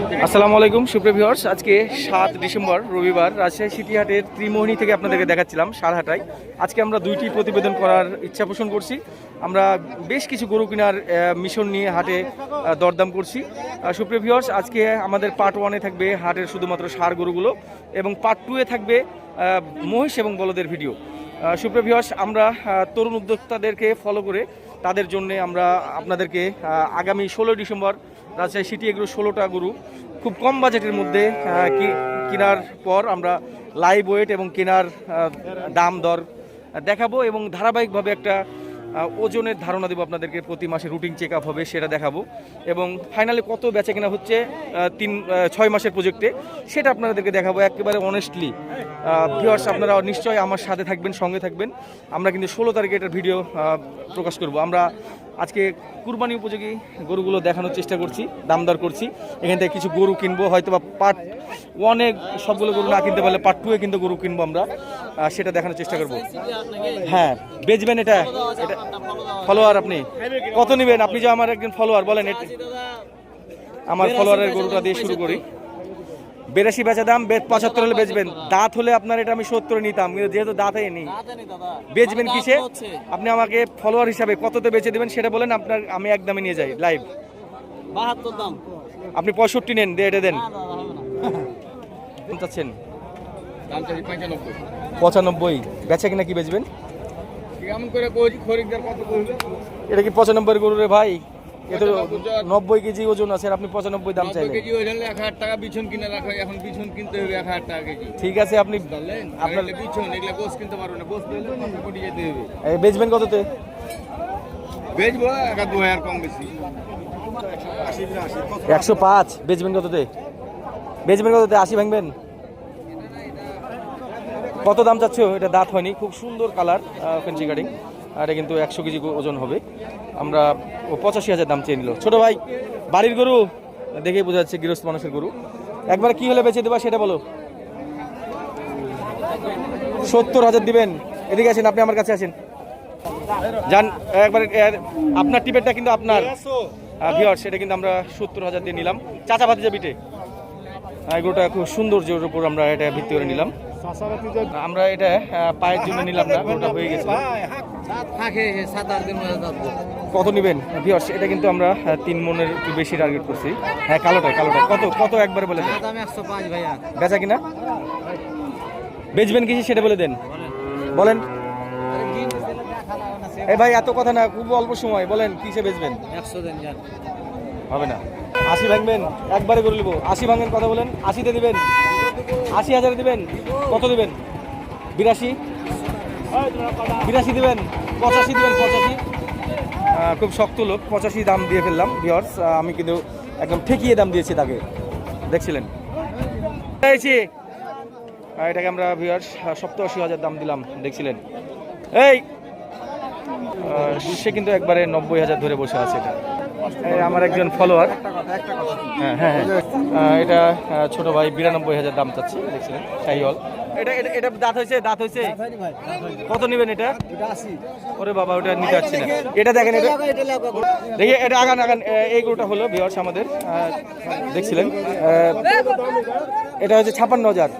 আসসালামু আলাইকুম, সুপ্রিয় ভিউয়ার্স আজকে সাত ডিসেম্বর, রবিবার। রাজশাহী সিটিহাটের ত্রিমোহিনী থেকে আপনাদেরকে দেখাচ্ছিলাম সারহাটায়। আজকে আমরা দুইটি প্রতিবেদন করার ইচ্ছা পোষণ করছি। আমরা বেশ কিছু গরু কেনার মিশন নিয়ে হাটে দরদাম করছি। ভিউয়ার্স আজকে আমাদের পার্ট ওয়ানে থাকবে হাটের শুধুমাত্র সার গরুগুলো এবং পার্ট টুয়ে থাকবে মহিষ এবং বলদের ভিডিও ভিউয়ার্স আমরা তরুণ উদ্যোক্তাদেরকে ফলো করে তাদের জন্য আমরা আপনাদেরকে আগামী ষোলোই ডিসেম্বর রাজশাহী সিটি এগুলো ষোলোটা গরু। খুব কম বাজেটের মধ্যে কেনার পর আমরা লাইভ ওয়েট এবং কেনার দাম দর দেখাবো এবং ধারাবাহিকভাবে একটা ওজনের ধারণা দেবো আপনাদেরকে। প্রতি মাসে রুটিন চেক আপ হবে, সেটা দেখাবো। এবং ফাইনালি কত বেচা কেনা হচ্ছে তিন ছয় মাসের প্রজেক্টে সেটা আপনাদেরকে দেখাবো একেবারে অনেস্টলি ভিওয়ার্স আপনারা নিশ্চয়ই আমার সাথে থাকবেন, সঙ্গে থাকবেন। আমরা কিন্তু ষোলো তারিখে এটার ভিডিও প্রকাশ করব। আমরা আজকে কুরবানি উপযোগী গরুগুলো দেখানোর চেষ্টা করছি দাম দর করছি। এখান থেকে কিছু গরু কিনবো হয়তো বা পার্ট ওয়ানে সবগুলো গরু না কিনতে পারলে পার্ট টুয়ে কিন্তু গরু কিনবো আমরা সেটা দেখানোর চেষ্টা করব। হ্যাঁ বেচবেন এটা? এটা ফলোয়ার আপনি? কত নেবেন? আপনি যে আমার একজন ফলোয়ার বলেন আমার ফলোয়ারের গরুটা দিয়ে শুরু করি। বেরাশি বেচা দাম পঁচাত্তর হলে বেচবেন। দাঁত হলে আপনার এটা আমি সত্তর নিতাম কিন্তু যেহেতু দাঁত নেই। বেচবেন কিসে? আপনি আমাকে ফলোয়ার হিসাবে কততে বেচে দেবেন সেটা বলেন আপনার আমি একদমই নিয়ে যাই লাইভ বাহাত্তর দাম। আপনি পঁয়ষট্টি নেন দিয়ে এটা দেন। চাচ্ছেন পঁচানব্বই। বেচা কিনা কি বেচবেন? এটা কি পঁচানব্বই গরু রে ভাই? নব্বই কেজি ওজন আছে আপনি পঁচানব্বই দাম কেজি ওই এক হাজার টাকা বিছন কিনে রাখা এখন বিছন কিনতে হবে এক হাজার টাকা কেজি। ঠিক আছে আপনি আপনার বিছন এগুলা গোস কিনতে পারবে না গোস কোটি যেতে হবে। বেচবেন কততে? বেচবো এক দু হাজার কম বেশি। একশো পাঁচ বেচবেন কততে? বেচবেন কততে? আশি ভাঙবেন? কত দাম চাচ্ছ? এটা দাঁত হয়নি খুব সুন্দর কালার ফেন্সি আর এটা কিন্তু একশো কেজি ওজন হবে। আমরা ও পঁচাশি হাজার দাম চেয়ে নিল। ছোটো ভাই বাড়ির গরু? দেখেই বোঝা যাচ্ছে গৃহস্থ মানুষের গরু। একবার কি হলে বেচে দেবা সেটা বলো। সত্তর হাজার দিবেন। এদিকে আছেন আপনি আমার কাছে আছেন যান একবার আপনার টিপেটটা কিন্তু আপনার। ভিওর সেটা কিন্তু আমরা সত্তর হাজার দিয়ে নিলাম। চাচা ভাতিজা বিটে আহ, এগুলোটা খুব সৌন্দর্যের উপর আমরা এটা ভিত্তি করে নিলাম। আমরা এটা পায়ের জন্য নিলাম না ওটা হয়ে গেছে। কত নেবেন? ভিওর্স এটা কিন্তু আমরা তিন মনের একটু বেশি টার্গেট করছি। হ্যাঁ কালোটা কালোটা। কত কত একবারে বলে দেন? বেচা কিনা? বেচবেন কিছু সেটা বলে দেন। বলেন। এ ভাই এত কথা না খুব অল্প সময়। বলেন কিসে বেচবেন? একশো দিন যান। হবে না। আশি ভাঙবেন একবারে করে নেব। আশি ভাঙেন কথা বলেন আশিতে দিবেন। আশি হাজার দিবেন? কত দিবেন? বিরাশি? বিরাশি দিবেন? পঁচাশি দিবেন পঁচাশি? খুব শক্ত লোক পঁচাশি দাম দিয়ে ফেললাম ভিওর্স আমি কিন্তু একদম ঠেকিয়ে দাম দিয়েছি তাকে। দেখছিলেন? পেয়েছি। এটাকে আমরা ভিওর্স সপ্তাশি হাজার দাম দিলাম দেখছিলেন? এই! সে কিন্তু একবারে নব্বই হাজার ধরে বসে আছে এটা। আমার একজন ফলোয়ার হ্যাঁ হ্যাঁ হ্যাঁ। এটা ছোট ভাই বিরানব্বই হাজার দাম চাচ্ছে দেখছিলেন শাহিওয়াল। এটা এটা এটা দাঁত হয়েছে দাঁত হয়েছে? কত নেবেন এটা? ওরে বাবা ওটা নিতে পারছি না। এটা দেখেন এটা দেখি এটা আগান আগান এই গরুটা হলো ভিওর্স আমাদের দেখছিলেন এটা হচ্ছে ছাপান্ন হাজার।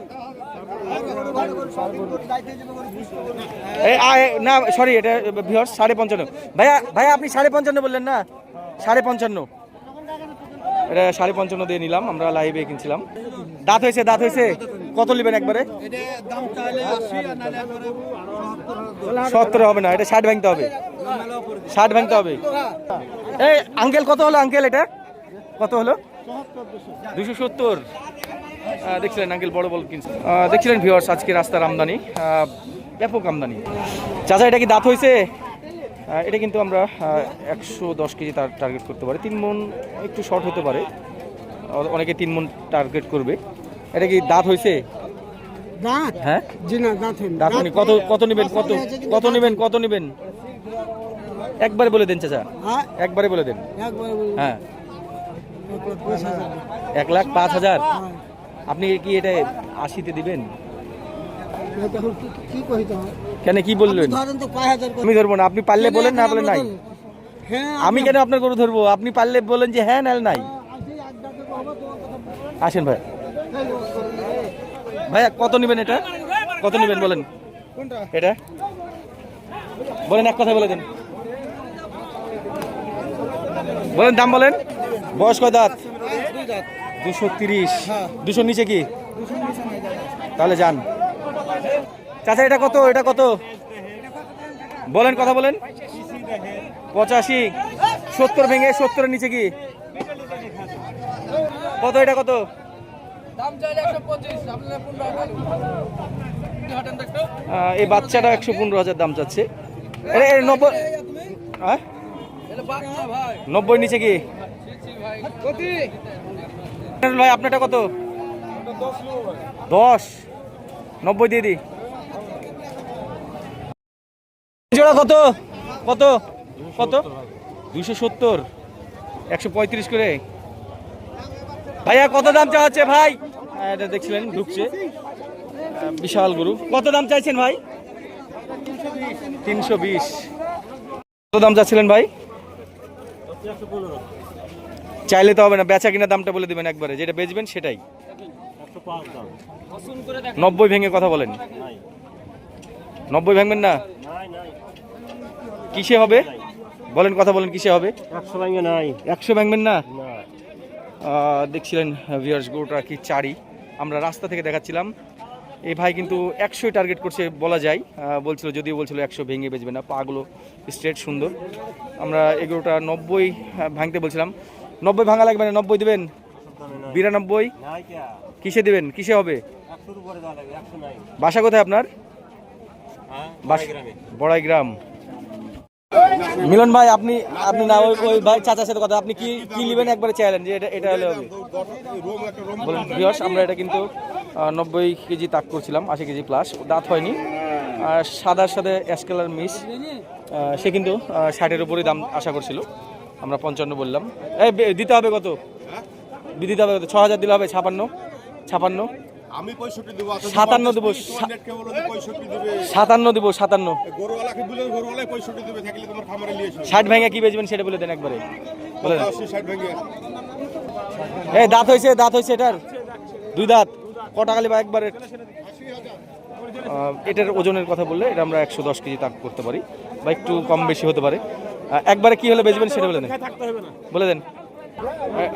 না সরি এটা ভিওর্স সাড়ে পঞ্চান্ন। ভাইয়া ভাইয়া আপনি সাড়ে পঞ্চান্ন বললেন না? সাড়ে পঞ্চান্ন। এটা সাড়ে পঞ্চান্ন দিয়ে নিলাম, আমরা লাইভে কিনছিলাম। দাঁত হয়েছে দাঁত হয়েছে? কত নেবেন একবারে? সত্তর হবে না, এটা ষাট ভাঙতে হবে। ষাট ভাঙতে হবে। এই আঙ্কেল কত হলো আঙ্কেল এটা? কত হলো? দুশো সত্তর। দেখছিলেন আঙ্কেল বড় বড় কিনছে। দেখছিলেন ভিওয়ার্স আজকে রাস্তার আমদানি। ব্যাপক আমদানি। চাচা, এটা কি দাঁত হয়েছে? এটা কিন্তু আমরা একশো দশ কেজি তার টার্গেট করতে পারি। তিন মন একটু শর্ট হতে পারে। অনেকে তিন মন টার্গেট করবে। এটা কি দাঁত হয়েছে দাঁত? হ্যাঁ? জি না দাঁত। দাঁত কত কত নেবেন? কত কত নেবেন? কত নেবেন? একবারে বলে দেন চাচা। হ্যাঁ? একবারে বলে দেন। হ্যাঁ। এক লাখ পাঁচ হাজার। আপনি কি এটা আশিতে দিবেন এটা এখন কি কি কইতে হয় কেন কি বললেন। আমি ধরবো না আপনি পারলে বলেন না বলেন নাই। হ্যাঁ আমি কেন আপনার গরু ধরবো? আপনি পারলে বলেন যে হ্যাঁ নাহলে নাই। আসেন ভাই। ভাইয়া কত নেবেন এটা? কত নেবেন বলেন। এটা? বলেন এক কথা বলে দেন। বলেন দাম বলেন। বয়স কয় দাঁত? দুশো তিরিশ। হ্যাঁ। নিচে কি? দুশো নিচে দাদা তাহলে যান। চাচা এটা কত? এটা কত? বলেন কথা বলেন। পঁচাশি। সত্তর ভেঙে সত্তরের নিচে কি? কত এটা কত? এই বাচ্চাটা একশো পনেরো হাজার দাম চাচ্ছে। নব্বই হ্যাঁ? নব্বই নিচে কি? ভাই আপনারটা কত? দশ। নব্বই দিয়ে দি জোড়া কত? কত? কত? দুশো সত্তর। একশো পঁয়ত্রিশ করে। ভাইয়া কত দাম চা হচ্ছে ভাই? হ্যাঁ, এটা দেখছিলেন ঢুকছে। বিশাল গরু। কত দাম চাইছেন ভাই? তিনশো বিশ। কত দাম চাচ্ছিলেন ভাই? চাইলে তো হবে না বেচা কিনা দামটা বলে দিবেন একবারে। যেটা বেচবেন সেটাই। নব্বই ভেঙে কথা বলেন। নব্বই ভাঙবেন না? কিসে হবে? বলেন কথা বলেন কিসে হবে? একশো নাই। একশো ভাঙবেন না? দেখছিলেন ভিয়ার্স গরুটা কি চারি। আমরা রাস্তা থেকে দেখাচ্ছিলাম। এই ভাই কিন্তু একশোই টার্গেট করছে বলা যায়। বলছিল যদিও বলছিল একশো ভেঙে বেচবে না পাগুলো স্ট্রেট সুন্দর। আমরা এগুলোটা নব্বই ভাঙতে বলছিলাম। নব্বই ভাঙা লাগবে না নব্বই দেবেন? বিরানব্বই? কিসে দেবেন? কিসে হবে? বাসা কোথায় আপনার? হ্যাঁ বড়াই গ্রাম মিলন ভাই আপনি আপনি না ওই ভাই চাচার সাথে কথা আপনি কি কি নেবেন একবারে চাইলেন যে এটা এটা হলে হবে। বলুন ভিউয়ার্স আমরা এটা কিন্তু নব্বই কেজি তাক করছিলাম আশি কেজি প্লাস দাঁত হয়নি। আর সাদার সাথে অ্যাশ কালার মিস সে কিন্তু ষাটের উপরেই দাম আশা করছিল। আমরা পঞ্চান্ন বললাম। এই দিতে হবে কত? দিতে হবে কত? ছ হাজার দিলে হবে ছাপান্ন। ছাপান্ন। আমি দেবো দেবো। দেবে। গরুওয়ালাকে গরুওয়ালাই দেবে থাকলে তোমার খামারে নিয়ে এসো। ভেঙে কি বেচবেন সেটা বলে দেন একবারে। বলে ভেঙে। এই দাঁত হয়েছে দাঁত হয়েছে এটার। দুই দাঁত। কটা খালি বা একবারে? এটার ওজনের কথা বললে এটা আমরা একশো দশ কেজি তাক করতে পারি বা একটু কম বেশি হতে পারে। একবারে কি হলে বেচবেন সেটা বলে দেন। বলে দেন।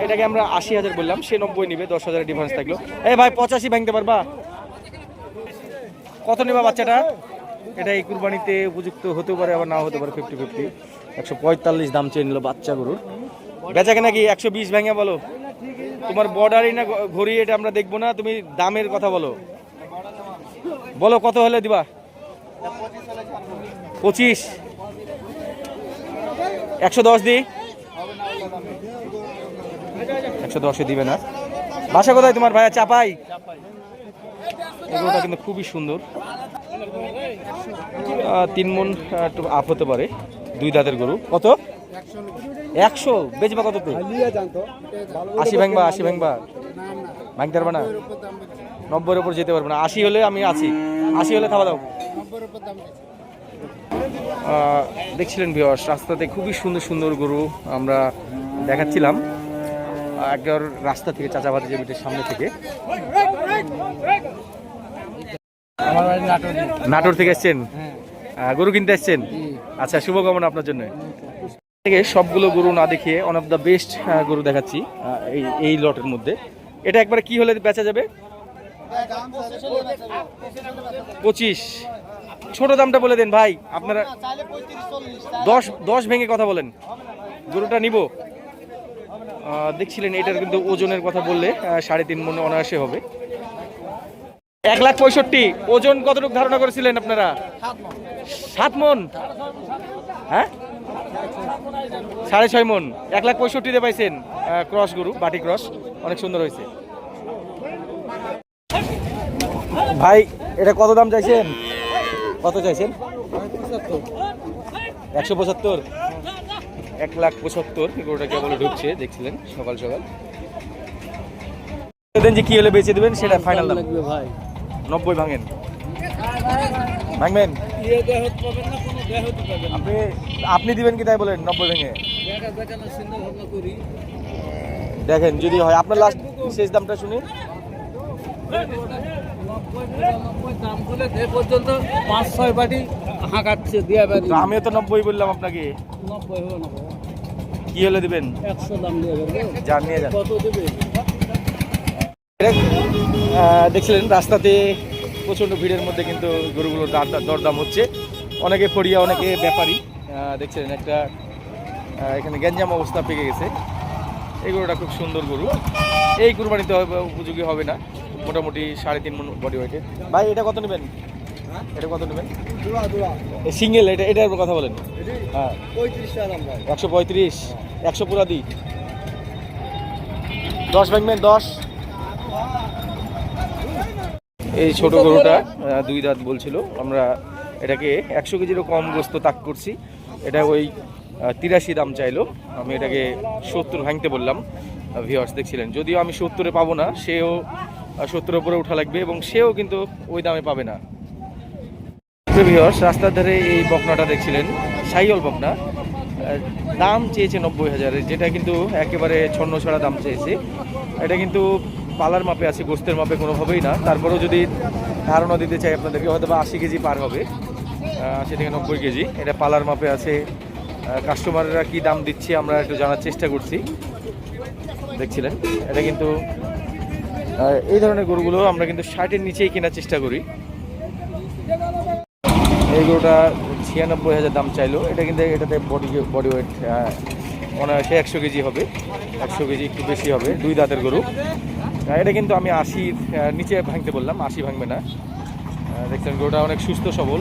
এটাকে আমরা আশি হাজার বললাম, সে নব্বই নিবে, দশ হাজারের ডিফারেন্স থাকল। এ ভাই, পঁচাশি ভাঙতে পারবা? কত নেবা বাচ্চাটা? এটা এই কুরবানিতে উপযুক্ত হতে পারে, আবার নাও হতে পারে ফিফটি ফিফটি একশো পঁয়তাল্লিশ দাম চেয়ে নিল বাচ্চা গরুর। বেচাকে নাকি একশো বিশ ভেঙে বলো? তোমার বর্ডারই না ঘড়ি, এটা আমরা দেখব না, তুমি দামের কথা বলো। বলো, কত হলে দিবা? পঁচিশ। একশো দশ দি? একশো দশে দিবে না। বাসা কোথায় তোমার ভাইয়া? চাপাই? এগুলোটা কিন্তু খুবই সুন্দর। তিন মন একটু আপ হতে পারে। দুই দাঁতের গরু। কত? একশো। বেচবা কত আশি ভাঙবা আশি ভাঙবা? ভাঙতে পারবে না? নব্বইয়ের উপর যেতে পারবে না। আশি হলে আমি আছি। আশি হলে খাওয়া দাও। দেখছিলেন ভিওয়ার্স রাস্তাতে খুবই সুন্দর সুন্দর গরু আমরা দেখাচ্ছিলাম। একবার রাস্তা থেকে চাচাবাতি জমিটির সামনে থেকে। নাটোর। নাটোর থেকে এসছেন? গরু কিনতে এসছেন? আচ্ছা শুভকামনা আপনার জন্য। থেকে সবগুলো গরু না দেখিয়ে ওয়ান অফ দ্য বেস্ট গরু দেখাচ্ছি এই এই লটের মধ্যে। এটা একবারে কি হলে বেচা যাবে? পঁচিশ। ছোট দামটা বলে দেন ভাই আপনারা দশ দশ ভেঙে কথা বলেন। গরুটা নিব। দেখছিলেন এটার কিন্তু ওজনের কথা বললে সাড়ে তিন মনে অনায়াসে হবে। এক লাখ পঁয়ষট্টি, ওজন কতটুকু ধারণা করেছিলেন আপনারা? সাত মন হ্যাঁ? সাড়ে ছয় মন এক লাখ পঁয়ষট্টিতে পাইছেন ক্রস গরু, বাটি ক্রস। অনেক সুন্দর হয়েছে। ভাই, এটা কত দাম চাইছেন? কত চাইছেন? একশো পঁচাত্তর। এক লাখ পঁচাত্তর গরুটা কেবল ঢুকছে দেখছিলেন সকাল সকাল। দেন যে কি হলে বেঁচে দেবেন সেটা ফাইনাল দাম। ভাই। নব্বই ভাঙেন। ভাঙবেন? আপনি আপনি দিবেন কি তাই বলেন নব্বই ভেঙে? দেখেন যদি হয় আপনার লাস্ট শেষ দামটা শুনি। দাম বলে পর্যন্ত পাঁচ ছয় বাটি হাঁকাচ্ছে দিয়া তো আমিও তো নব্বই বললাম আপনাকে। নব্বই হলো না কি হলে দিবেন? একশো দাম দিয়ে যান নিয়ে যান। কত দেখছিলেন রাস্তাতে প্রচণ্ড ভিড়ের মধ্যে কিন্তু গরুগুলোর দাম দরদাম হচ্ছে। অনেকে ফড়িয়া অনেকে ব্যাপারী। দেখছিলেন একটা এখানে গ্যাঞ্জাম অবস্থা পেকে গেছে। এই গরুটা খুব সুন্দর গরু। এই কুরবানিতে উপযোগী হবে না। মোটামুটি সাড়ে তিন মন বডি ওয়েটে ভাই এটা কত নেবেন? এটা কত নেবেন? সিঙ্গেল এটা এটার কথা বলেন। হ্যাঁ। একশো পঁয়ত্রিশ একশো পুরা দিই দশ ভাঙবেন দশ। এই ছোট গরুটা দুই দাঁত বলছিল। আমরা এটাকে একশো কেজিরও কম গোস্ত তাক করছি। এটা ওই তিরাশি দাম চাইলো। আমি এটাকে সত্তর ভাঙতে বললাম। ভিওয়ার্স দেখছিলেন। যদিও আমি সত্তরে পাবো না সেও সত্তরের উপরে উঠা লাগবে এবং সেও কিন্তু ওই দামে পাবে না। ভিওর্স রাস্তার ধারে এই বকনাটা দেখছিলেন সাইল বকনা। দাম চেয়েছে নব্বই হাজারের, যেটা কিন্তু একেবারে ছন্ন ছাড়া দাম চেয়েছে। এটা কিন্তু পালার মাপে আছে, গোস্তের মাপে কোনোভাবেই না। তারপরেও যদি ধারণা দিতে চাই আপনাদেরকে হয়তো বা আশি কেজি পার হবে। আশি থেকে নব্বই কেজি। এটা পালার মাপে আছে। কাস্টমাররা কি দাম দিচ্ছে আমরা একটু জানার চেষ্টা করছি। দেখছিলেন? এটা কিন্তু এই ধরনের গরুগুলো আমরা কিন্তু ষাটের নিচেই কেনার চেষ্টা করি। এই গরুটা ছিয়ানব্বই হাজার দাম চাইলো। এটা কিন্তু এটাতে বডি বডি ওয়েট অনায়াসে একশো কেজি হবে। একশো কেজি একটু বেশি হবে, দুই দাঁতের গরু। এটা কিন্তু আমি আশির নিচে ভাঙতে বললাম, আশি ভাঙবে না। দেখছেন গরুটা অনেক সুস্থ, সবল।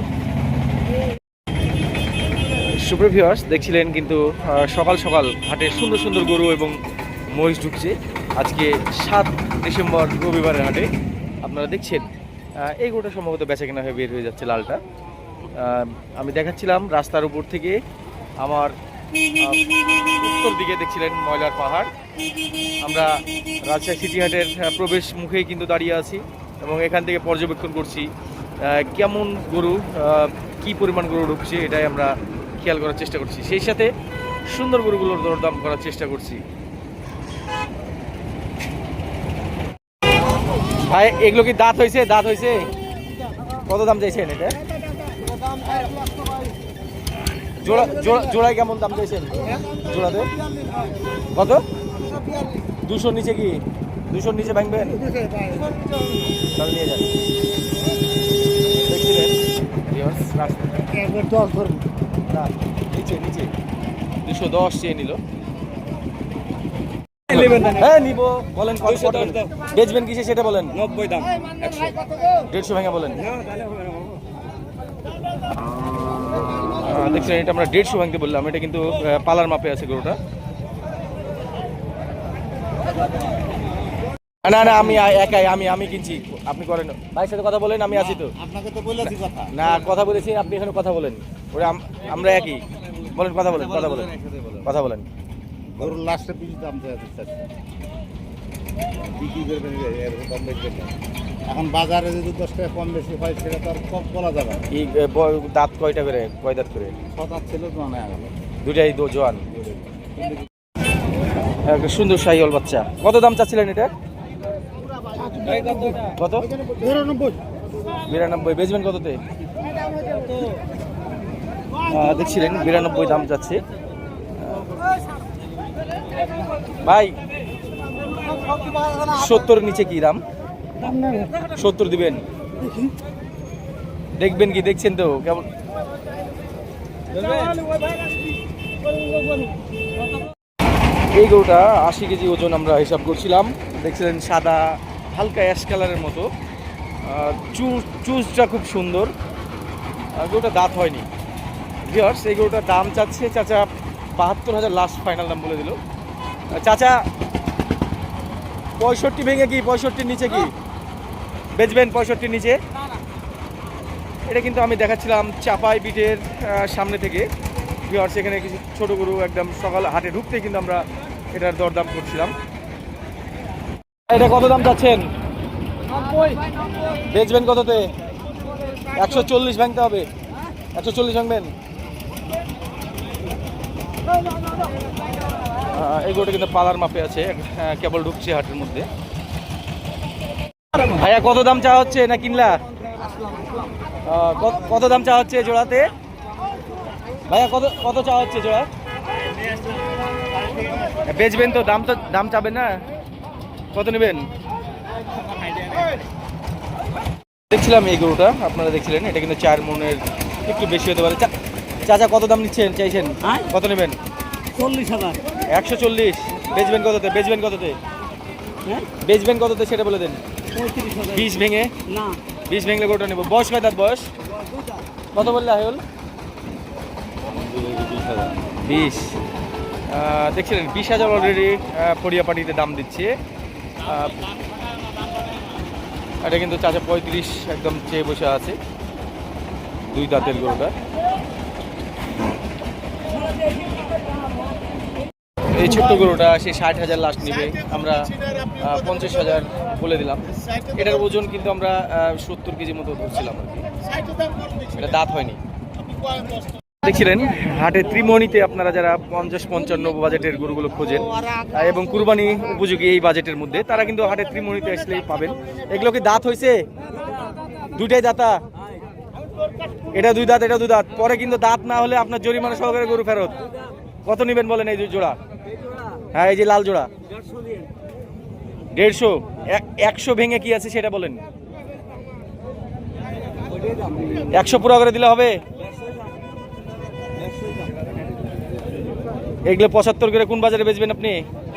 সুপ্রভিয়ার্স দেখছিলেন কিন্তু সকাল সকাল হাটে সুন্দর সুন্দর গরু এবং মহিষ ঢুকছে। আজকে সাত ডিসেম্বর রবিবারের হাটে। আপনারা দেখছেন এই গরুটা সম্ভবত বেচা কেনা হয়ে বের হয়ে যাচ্ছে লালটা। আমি দেখাচ্ছিলাম রাস্তার উপর থেকে আমার উত্তর দিকে দেখছিলেন ময়লার পাহাড়। আমরা রাজশাহী সিটি হাটের প্রবেশ মুখেই কিন্তু দাঁড়িয়ে আছি এবং এখান থেকে পর্যবেক্ষণ করছি কেমন গরু কি পরিমাণ গরু ঢুকছে এটাই আমরা খেয়াল করার চেষ্টা করছি। সেই সাথে সুন্দর গরুগুলোর দরদাম করার চেষ্টা করছি। ভাই, এগুলো কি দাঁত হয়েছে? দাঁত হয়েছে? কত দাম চাইছেন এটা? জোড়া জোড়া জোড়ায় কেমন দাম চাইছেন? জোড়াতে? কত? দুশোর নিচে কি? দুশোর নিচে ভাঙবেন তাহলে নিয়ে যান। দেখছিলেন না, নিচে নিচে। দুশো দশ চেয়ে নিল। হ্যাঁ নিব। বলেন? বেচবেন কিসে সেটা বলেন। নব্বই দাম। দেড়শো ভাঙা বলেন আহ, দেখছেন এটা আমরা দেড়শো ভাঙতে বললাম। এটা কিন্তু পালার মাপে আছে গরুটা। না না আমি একাই আমি আমি কিনছি। আপনি করেন। ভাইয়ের সাথে কথা বলেন আমি আছি তো। আপনাকে তো বলেছি কথা। না কথা বলেছি আপনি এখানে কথা বলেন। ওরা আমরা একই। বলেন কথা বলেন কথা বলেন কথা বলেন। গরুর লাস্টে পিছু দাম দেওয়া বিক্রি করবেন এরকম কম বেচবেন এখন বাজারে যদি দশ টাকা কম বেশি হয় সেটা তো আর কম বলা যাবে না। এই এ, ব- দাঁত কয়টা করে কয় দাঁত করে? ছতার ছিল তো দুটাই দো জোয়ান। একটা সুন্দর শাহিওয়াল বাচ্চা। কত দাম চাচ্ছিলেন এটা? কত? বিরানব্বই। বেচবেন কততে? আহ, দেখছিলেন বিরানব্বই দাম যাচ্ছে। ভাই সত্তর নিচে কি দাম? সত্তর দিবেন। দেখবেন কি, দেখছেন তো, কেমন? এই গরুটা আশি কেজি ওজন আমরা হিসাব করছিলাম। দেখছিলেন সাদা, হালকা অ্যাশ কালারের মতো। চুজটা খুব সুন্দর। গরুটা দাঁত হয়নি। ভিওর্স এই গরুটার দাম চাচ্ছে, চাচা বাহাত্তর হাজার লাস্ট ফাইনাল দাম বলে দিল। চাচা পঁয়ষট্টি ভেঙে কি? পঁয়ষট্টির নিচে কি? বেচবেন পঁয়ষট্টির নিচে? এটা কিন্তু আমি দেখাচ্ছিলাম চাপাই বিটের সামনে থেকে। ভিওর্স এখানে কিছু ছোট গরু একদম সকাল হাটে ঢুকতে কিন্তু আমরা এটার দরদাম করছিলাম। এটা কত দাম চাচ্ছেন? বেচবেন কততে? একশো চল্লিশ ভাঙতে হবে। একশো চল্লিশ ভাঙবেন? এই গরুটা কিন্তু পালার মাপে আছে কেবল ঢুকছে হাটের মধ্যে। ভাইয়া কত দাম চা হচ্ছে না কিনলা? কত- কত দাম চা হচ্ছে জোড়াতে? ভাইয়া কত কত চা হচ্ছে জোড়া বেচবেন তো দাম তো দাম চাবেন না? কত নেবেন? দেখছিলাম এই গরুটা আপনারা দেখছিলেন এটা কিন্তু চার মনের একটু বেশি হতে পারে। চা- চাচা কত দাম নিচ্ছেন চাইছেন? হ্যাঁ? কত নেবেন? চল্লিশ হাজার। একশো চল্লিশ। বেচবেন কততে? বেচবেন কততে? হ্যাঁ? বেচবেন কততে সেটা বলে দেন। পঁয়ত্রিশ হাজার। বিষ ভেঙে? না। বিষ নেব। বয়স কয় তার বয়স? কত বললে বিশ। দেখছিলেন বিশ হাজার অলরেডি পড়িয়া পাটিতে দাম দিচ্ছে। এটা কিন্তু চাচা পঁয়ত্রিশ একদম চেয়ে বসে আছে। দুই দাঁতের গরুটা। এই ছোট্ট গরুটা সে ষাট হাজার লাস্ট নিবে। আমরা পঞ্চাশ হাজার বলে দিলাম। এটার ওজন কিন্তু আমরা সত্তর কেজি মতো ধরছিলাম আর কি। এটা দাঁত হয়নি। দেখছিলেন হাটে ত্রিমণিতে আপনারা যারা পঞ্চাশ, পঞ্চান্ন বাজেটের গরুগুলো খোঁজেন এবং কুরবানি উপযোগী এই বাজেটের মধ্যে, তারা কিন্তু হাটে ত্রিমণিতে আসলেই পাবেন। এগুলো কি দাঁত হয়েছে দুইটাই দাঁতা? এটা দুই দাঁত, এটা দুই দাঁত। পরে কিন্তু দাঁত না হলে আপনার জরিমানা সহকারে গরু ফেরত। কত নেবেন বলেন এই যে জোড়া? হ্যাঁ এই যে লাল জোড়া। দেড়শো এক- একশো ভেঙে কি আছে সেটা বলেন। একশো পুরো করে দিলে হবে? এগুলো পঁচাত্তর করে কোন বাজারে বেচবেন আপনি?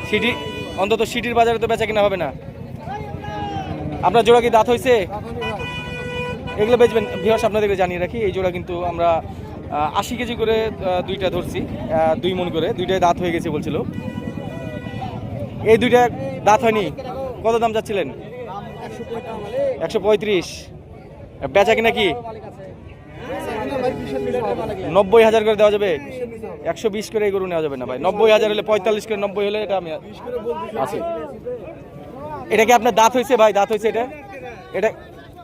সিটি অন্তত সিটির বাজারে তো বেচা কিনা হবে না। আপনার জোড়া কি দাঁত হয়েছে? এগুলো বেচবেন। ভিওস আপনাদেরকে জানিয়ে রাখি এই জোড়া কিন্তু আমরা আশি কেজি করে দুইটা ধরছি দুই মন করে দুইটাই দাঁত হয়ে গেছে বলছিল। এই দুইটা দাঁত হয়নি। কত দাম যাচ্ছিলেন একশো পঁয়ত্রিশ। বেচা কিনা কি? নব্বই হাজার করে দেওয়া যাবে? একশো বিশ করে এই গরু নেওয়া যাবে না ভাই? নব্বই হাজার হলে পঁয়তাল্লিশ করে নব্বই হলে এটা আমি আছে। এটা কি আপনার দাঁত হয়েছে ভাই? দাঁত হয়েছে এটা? এটা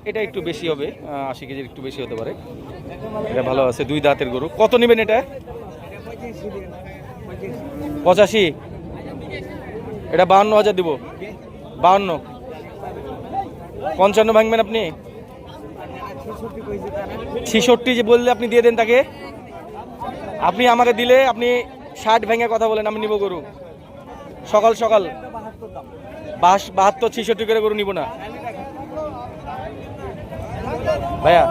এটা একটু বেশি হবে আশি কেজির একটু বেশি হতে পারে। এটা ভালো আছে, দুই দাঁতের গরু। কত নেবেন এটা? পঁচাশি। এটা বাহান্ন হাজার দিব। বাহান্ন পঞ্চান্ন ভাঙবেন আপনি? ছিষট্টি যে বললে আপনি দিয়ে দেন তাকে। আপনি আমাকে দিলে আপনি ষাট ভেঙে কথা বলেন, আমি নিব গরু। সকাল সকাল। বাহাত্তর, ছিষট্টি করে গরু নিব না। ভাইয়া।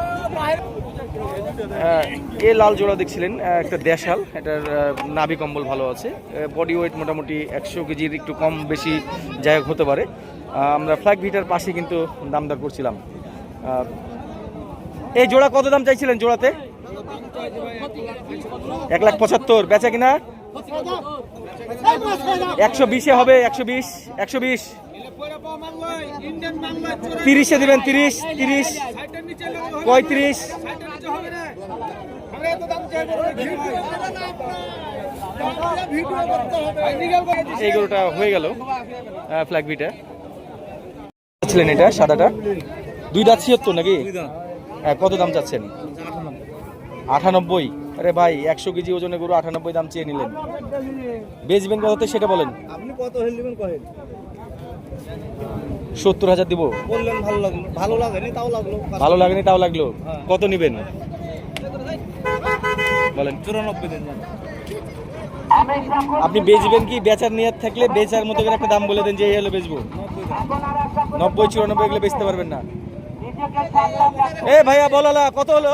এ লাল জোড়া দেখছিলেন একটা দেশাল, এটার নাভি কম্বল ভালো আছে। বডি ওয়েট মোটামুটি একশো কেজির একটু কম বেশি জায়গা হতে পারে। আমরা ফ্ল্যাগ ভিটার পাশে কিন্তু দাম দর করছিলাম এই জোড়া কত দাম চাইছিলেন জোড়াতে? এক লাখ পঁচাত্তর, বেচা কিনা? একশো বিশে হবে, একশো বিশ একশো বিশ। তিরিশে দেবেন, তিরিশ তিরিশ, পঁয়ত্রিশ। এই গরুটা হয়ে গেল ফ্ল্যাগ বিটা ছিলেন এটা সাদাটা? দুই দাঁত ছিয়াত্তর নাকি? হ্যাঁ কত দাম চাচ্ছেন? আটানব্বই। আরে ভাই একশো কেজি ওজনে গরু আটানব্বই দাম চেয়ে নিলেন। বেচবেন কততে সেটা বলেন। আপনি কত হেল দিবেন কহেন। সত্তর হাজার দিব? বললেন ভালো লাগল। ভালো লাগেনি তাও লাগল। ভালো লাগেনি তাও লাগল? কত নিবেন? বলেন। চুরানব্বই দিন আপনি বেচবেন কি? বেচার নিয়ত থাকলে বেচার মতো করে একটা দাম বলে দেন যে এই হলো বেচবো। নব্বই চুরানব্বই এগুলো বেচতে পারবেন না। এ ভাইয়া বলালা কত হলো?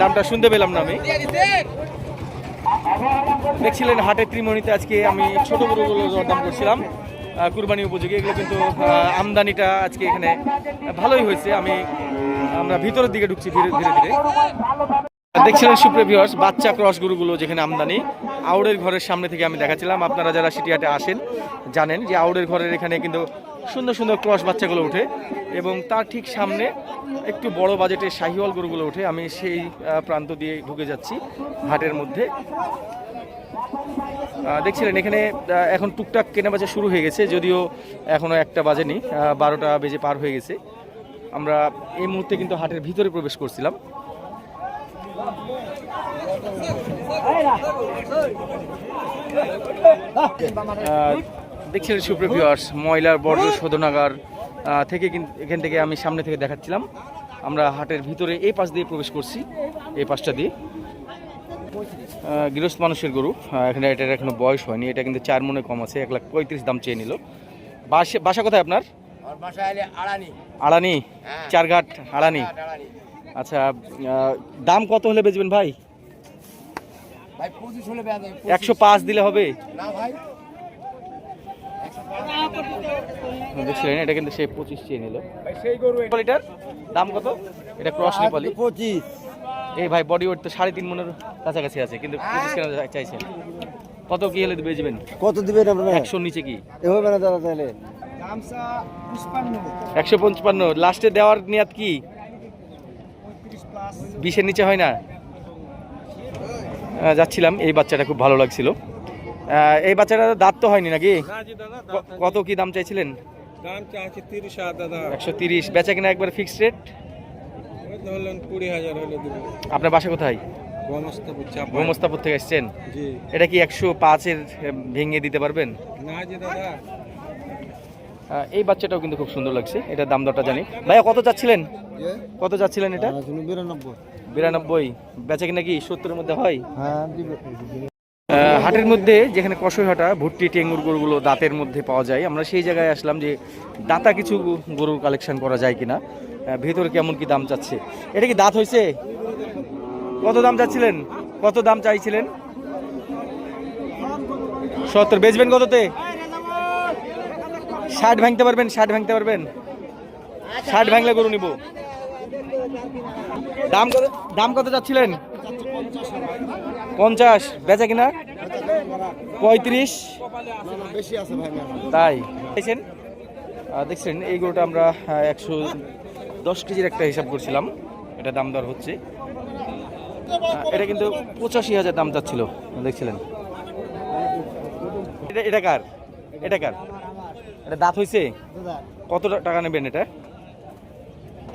দামটা শুনতে পেলাম না আমি। দেখছিলেন হাটে ত্রিমণিতে আজকে আমি ছোট গরুগুলো দরদাম করছিলাম। কুরবানি উপযোগী, এগুলো কিন্তু আমদানিটা আজকে এখানে ভালোই হয়েছে। আমি, আমরা ভিতরের দিকে ঢুকছি ধীরে ধীরে ধীরে। দেখছিলেন সুপ্রিয় বাচ্চা ক্রস গরুগুলো যেখানে আমদানি। আউড়ের ঘরের সামনে থেকে আমি দেখাচ্ছিলাম। আপনারা যারা সিটিহাটে আসেন, জানেন যে আউড়ের ঘরের এখানে কিন্তু সুন্দর সুন্দর ক্রস বাচ্চাগুলো ওঠে এবং তার ঠিক সামনে একটু বড় বাজেটের শাহিওয়াল গরুগুলো ওঠে। আমি সেই প্রান্ত দিয়ে ঢুকে যাচ্ছি হাটের মধ্যে। দেখছিলেন এখানে এখন টুকটাক কেনাবেচা শুরু হয়ে গেছে, যদিও এখনও একটা বাজেনি বারোটা বেজে পার হয়ে গেছে। আমরা এই মুহূর্তে কিন্তু হাটের ভিতরে প্রবেশ করছিলাম। দেখছিলেন সুপ্রিয় ভিউয়ার্স ময়লার বর্জ্য শোধনাগার থেকে কিন্তু এখান থেকে আমি সামনে থেকে দেখাচ্ছিলাম। আমরা হাটের ভিতরে এই পাশ দিয়ে প্রবেশ করছি এই পাশটা দিয়ে। গৃহস্থ মানুষের গরু এখানে এটার এখনও বয়স হয়নি এটা কিন্তু চার মনে কম আছে এক লাখ পঁয়ত্রিশ দাম চেয়ে নিল। বাসা বাসা কোথায় আপনার? আড়ানি। চারঘাট আড়ানি? আচ্ছা দাম কত হলে বেচবেন ভাই? একশো পাঁচ দিলে হবে? না ভাই। দেখছিলেন এটা কিন্তু সে পঁচিশ চেয়ে নিল। ভাই সেই গরু এটার দাম কত? এটা ক্রস নেপালি। পঁচিশ। এই ভাই বডি ওয়েট তো সাড়ে তিন মনের কাছাকাছি আছে কিন্তু পঁচিশ কেন চাইছেন? কত কি হলে বেচবেন? কত দিবেন আপনারা? একশোর নিচে কি? এভাবে না দাদা তাহলে? একশো পঞ্চান্ন লাস্টে দেওয়ার নিয়াত কি? বিশের নিচে হয় না? যাচ্ছিলাম। এই বাচ্চাটা খুব ভালো লাগছিল। এই বাচ্চাটা দাঁত তো হয়নি নাকি? কত কি দাম চাইছিলেন? দাম তিরিশ দাদা। একশো তিরিশ। বেচা কিনা একবার ফিক্সড রেট কুড়ি হাজার হলে আপনার বাসা কোথায়? গোমস্তাপুর থেকে এসছেন? এটা কি একশো পাঁচের ভেঙে দিতে পারবেন? না যে দাদা। এই বাচ্চাটাও কিন্তু খুব সুন্দর লাগছে। এটার দাম দরটা জানি। ভাইয়া কত চাচ্ছিলেন? কত চাচ্ছিলেন এটা? বিরানব্বই। বিরানব্বই। বেচা কিনা কি সত্তরের মধ্যে হয়? হ্যাঁ হাটের মধ্যে যেখানে কষইহাটা ভুট্টি, টেঙ্গুর গরুগুলো দাঁতের মধ্যে পাওয়া যায়, আমরা সেই জায়গায় আসলাম যে দাঁতা কিছু গরুর কালেকশন করা যায় কিনা। ভেতরে কেমন কি দাম চাচ্ছে? এটা কি দাঁত হয়েছে কত দাম চাচ্ছিলেন? কত দাম চাইছিলেন? সত্তর, বেচবেন কততে? ষাট ভাঙতে পারবেন, ষাট ভাঙতে পারবেন? ষাট ভাঙলে গরু নিব। দাম কত দাম কত চাচ্ছিলেন? পঞ্চাশ। বেচা কিনা? পঁয়ত্রিশ। তাই। দেখছেন? দেখছেন এই গরুটা আমরা একশো দশ কেজির একটা হিসাব করছিলাম। এটা দাম দর হচ্ছে। এটা কিন্তু পঁচাশি হাজার দাম চাচ্ছিল। দেখছিলেন? এটা এটা কার? এটা কার? এটা দাঁত হয়েছে কত টাকা নেবেন এটা?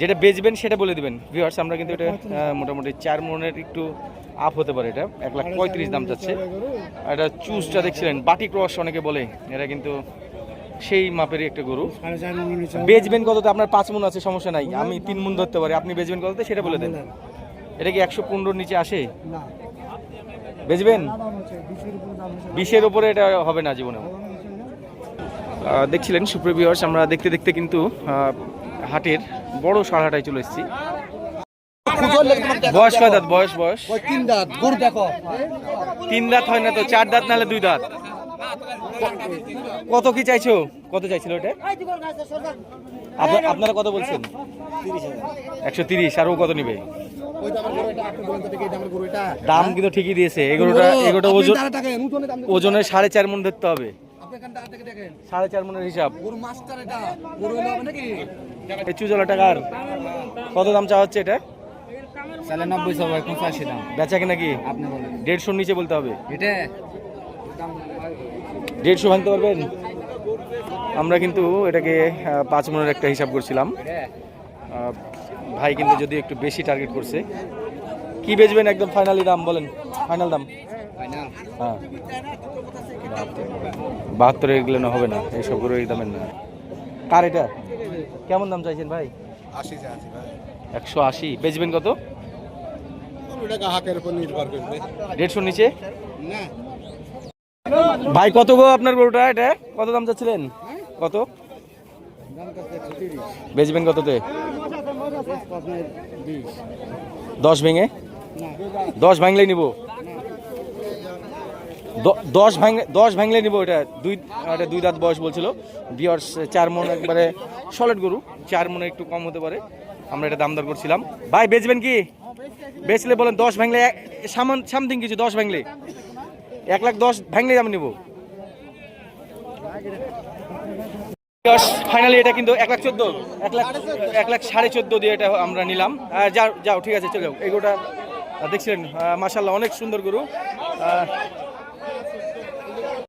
যেটা বেচবেন সেটা বলে দিবেন। ভিউয়ার্স আমরা কিন্তু এটা মোটামুটি চার মনের একটু আপ হতে পারে এটা। এক লাখ পঁয়ত্রিশ দাম যাচ্ছে। এটা চুজটা দেখছিলেন বাটি ক্রস অনেকে বলে। এটা কিন্তু সেই মাপেরই একটা গরু। বেচবেন কততে? আপনার পাঁচ মন আছে সমস্যা নাই। আমি তিন মন ধরতে পারি। আপনি বেচবেন কততে? সেটা বলে দেন। এটা কি একশো পনেরোর নিচে আসে? বেচবেন? বিশের উপরে এটা হবে না জীবনে দেখছিলেন সুপ্রিয় ভিউয়ার্স আমরা দেখতে দেখতে কিন্তু হাটের বড় সারহাটায় চলে এসেছি। বয়স কয় দাঁত? বয়স বয়স? তিন দাঁত। গরু দেখো। তিন দাঁত হয় না তো? চার দাঁত নাহলে দুই দাঁত? কত কি চাইছো? কত চাইছিল আপনা- আপনারা কত বলছেন? একশো তিরিশ। আর ও কত নিবে? দাম কিন্তু ঠিকই দিয়েছে। এগুলোটা এগুলোটা ওজন ওজনে সাড়ে চার মন ধরতে হবে। সাড়ে চার মনের হিসাব। গরু মাস্টার এটা। গরু হলে হবে নাকি? এই চুজলা টাকার। কত দাম চাওয়া হচ্ছে এটা? তাহলে নব্বই সবাই পঁচাশি দাম। বেচা কিনা কি? আপনি বলেন। দেড়শোর নিচে বলতে হবে। এটা? দেড়শো ভাঙতে পারবেন? আমরা কিন্তু এটাকে পাঁচ মনের একটা হিসাব করছিলাম। ভাই কিন্তু যদি একটু বেশি টার্গেট করছে। কি বেচবেন একদম ফাইনালি দাম বলেন? ফাইনাল দাম? হ্যাঁ। বাহাত্তর এগুলো না হবে না এইসব করে এই দামের না। কার এটা? কেমন দাম চাইছেন ভাই? একশো আশি। বেচবেন কত? দেড়শোর নিচে? ভাই কত গো আপনার গরুটা এটা? কত দাম চাচ্ছিলেন? কত? বেচবেন কততে? দশ ভেঙে? দশ ভাঙলে নিব? দশ ভাঙলে দশ ভাঙলে নিব এটা। দুই এটা দুই দাঁত বয়স বলছিল। বিয়ার্স, চার মন একবারে সলিড গরু। চার মনে একটু কম হতে পারে। আমরা এটা দাম দর করছিলাম। ভাই, বেচবেন কি? বেচলে বলেন দশ ভাঙলে সামান, সামথিং কিছু, দশ ভাঙলে। এক লাখ দশ ভাঙলে আমি নেব। ফাইনালি এটা কিন্তু এক লাখ চোদ্দ। এক লাখ এক লাখ সাড়ে চোদ্দ দিয়ে এটা আমরা নিলাম। যাও যাও, ঠিক আছে, চলে যাও। এগুলোটা দেখছিলেন? মাসাল্লাহ অনেক সুন্দর গরু।